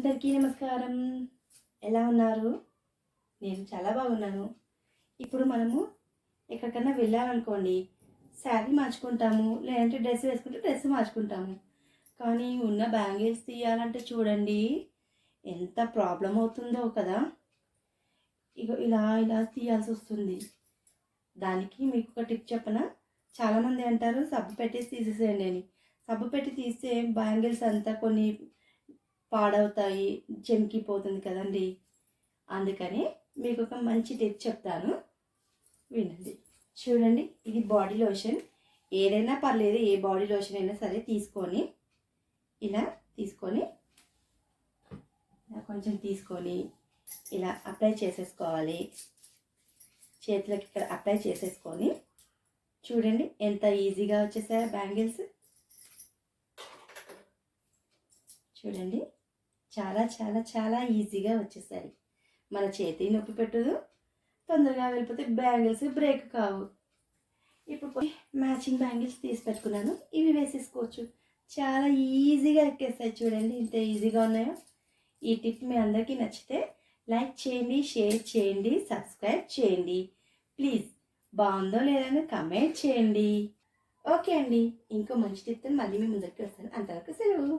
అందరికీ నమస్కారం. ఎలా ఉన్నారు? నేను చాలా బాగున్నాను. ఇప్పుడు మనము ఎక్కడికన్నా వెళ్ళాలనుకోండి శారీ మార్చుకుంటాము లేదంటే డ్రెస్ వేసుకుంటే డ్రెస్ మార్చుకుంటాము. కానీ ఉన్న బ్యాంగిల్స్ తీయాలంటే చూడండి ఎంత ప్రాబ్లం అవుతుందో కదా. ఇక ఇలా ఇలా తీయాల్సి వస్తుంది. దానికి మీకు ఒక టిప్ చెప్పనా చాలామంది అంటారు సబ్బు పెట్టేసి తీసేసేయండి అని. సబ్బు పెట్టి తీస్తే బ్యాంగిల్స్ అంతా కొన్ని పాడవుతాయి జమికిపోతుంది కదండి. అందుకని మీకు ఒక మంచి టిప్ చెప్తాను. వినండి. చూడండి ఇది బాడీ లోషన్. ఏదైనా పర్లేదు ఏ బాడీ లోషన్ అయినా సరే తీసుకొని ఇలా తీసుకొని ఇలా కొంచెం తీసుకొని ఇలా అప్లై చేసేసుకోవాలి. చేతులకి ఇక్కడ అప్లై చేసేసుకొని చూడండి ఎంత ఈజీగా వచ్చేసాయో బ్యాంగిల్స్. చూడండి. చాలా చాలా చాలా ఈజీగా వచ్చేసాయి. మన చేతి నొప్పి పెట్టదు తొందరగా వెళ్ళిపోతే బ్యాంగిల్స్ బ్రేక్ కావు. ఇప్పుడు పోయి మ్యాచింగ్ బ్యాంగిల్స్ తీసి పెట్టుకున్నాను. ఇవి వేసేసుకోవచ్చు. చాలా ఈజీగా ఎక్కేస్తాయి చూడండి ఇంత ఈజీగా ఉన్నాయో. ఈ టిప్ మీ అందరికీ నచ్చితే లైక్ చేయండి షేర్ చేయండి సబ్స్క్రైబ్ చేయండి. ప్లీజ్ బాగుందో లేదని కమెంట్ చేయండి. ఓకే అండి ఇంకో మంచి టిప్తో మళ్ళీ మీ ముందరికి వస్తాను. అంతవరకు సెలవు.